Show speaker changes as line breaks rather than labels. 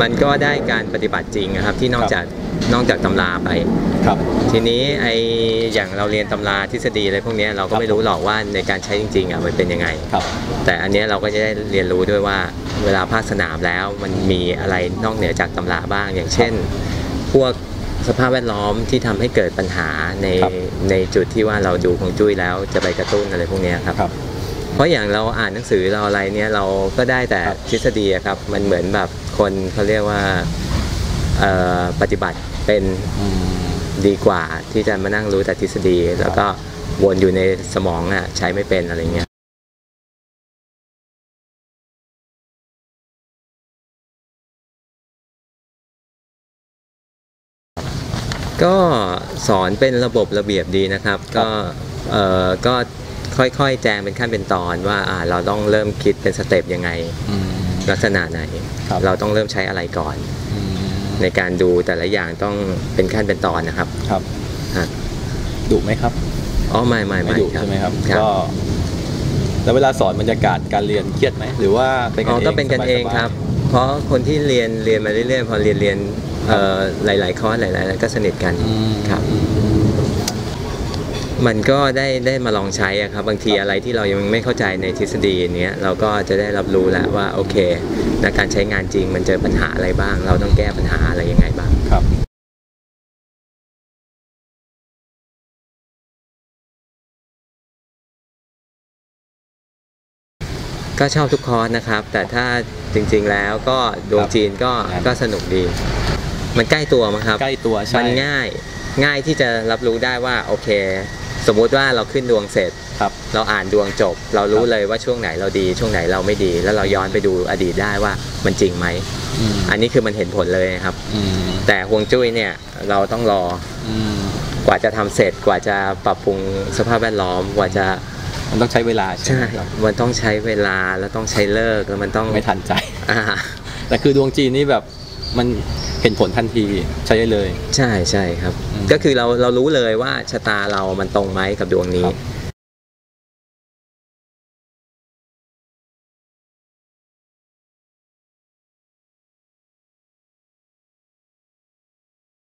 มันก็ได้การปฏิบัติจริงนะครับ ที่นอกจากนอกจากตำราไป
ครับ
ทีนี้ไออย่างเราเรียนตำราทฤษฎีอะไรพวกเนี้ยเราก็ไม่รู้หรอกว่าในการใช้จริงๆอะมันเป็นยังไง
ครับ
แต่อันเนี้ยเราก็จะได้เรียนรู้ด้วยว่าเวลาภาคสนามแล้วมันมีอะไรนอกเหนือจากตำราบ้าง อย่างเช่น พวกสภาพแวดล้อมที่ทำให้เกิดปัญหาใน
ครับ
ในจุดที่ว่าเราดูของจุ้ยแล้วจะไปกระตุ้นอะไรพวกเนี้ยครับ
ครับ
เพราะอย่างเราอ่านหนังสือเราอะไรเนี่ยเราก็ได้แต่
ครับ
ทฤษฎีอะครับ มันเหมือนแบบคนเขาเรียกว่าเอ่อปฏิบัติเป็น
อืม
ดีกว่าที่จะมานั่งรู้แต่ทฤษฎี แล้วก็วนอยู่ในสมองอะใช้ไม่เป็นอะไรเงี้ยก็สอนเป็นระบบระเบียบดีนะครับ ก็เอ่อก็ ค่อยๆ แจงเป็นขั้นเป็นตอนว่าอ่าเราต้องเริ่มคิดเป็นสเต็ปยังไง
อืม
ลักษณะไหน
ครับ
เราต้องเริ่มใช้อะไรก่อน
อืม
ในการดูแต่ละอย่างต้องเป็นขั้นเป็นตอนนะครับ
ครับ
ฮะ
ดุไหมครับ
อ๋อไม่ไม่
ไม่
ไม่
ดุ
ครับ
ใช่ไหมครับ
ครับ
ก็แล้วเวลาสอนบรรยากาศการเรียนเครียดไหมหรือว่าเป็นกั
อ๋
น
อ
เอง
ก็เป็นกันเอง
สายๆ
ครับ เพราะคนที่เรียนเรียนมาเรื่อยๆพอเรียนเรียนเอ่อหลายๆคอร์สหลายๆก็สนิทกัน
อืม
ครับ มันก็ได้ได้มาลองใช้อะครับ บางที
ครับ
อะไรที่เรายังไม่เข้าใจในทฤษฎีเนี้ยเราก็จะได้รับรู้แล้วว่าโอเคในการใช้งานจริงมันเจอปัญหาอะไรบ้าง เราต้องแก้ปัญหาอะไรยังไงบ้าง
ครับ
ก็ชอบทุกคอร์สนะครับ แต่ถ้าจริงๆแล้วก็ดวงจีนก็
ครับ
ก็สนุกดี มันใกล้ตัวมั้งครับ
ใกล้ตัวใช่
มันง่าย ง่ายที่จะรับรู้ได้ว่าโอเค สมมุติว่าเราขึ้นดวงเสร็จ
ครับ
เราอ่านดวงจบ เรารู้
ครับ
เลยว่าช่วงไหนเราดี ช่วงไหนเราไม่ดี แล้วเราย้อนไปดูอดีตได้ว่ามันจริงไหม
อืม
อันนี้คือมันเห็นผลเลยครับ
อืม
แต่ฮวงจุ้ยเนี่ยเราต้องรอ
อืม
กว่าจะทำเสร็จกว่าจะปรับปรุงสภาพแวดล้อมกว่าจะ
มันต้องใช้เวลาใช่
ใช่
ไหมครับ
มันต้องใช้เวลาแล้วต้องใช้เลิกแล้วมันต้อง
ไม่ทันใจ
อ่า
แต่คือดวงจีนนี่แบบมันเห็นผลทันทีใช้ได้เลย
ใช่ใช่ครับ
อืม
ก็คือเราเรารู้เลยว่าชะตาเรามันตรงไหมกับดวงนี้
ครับ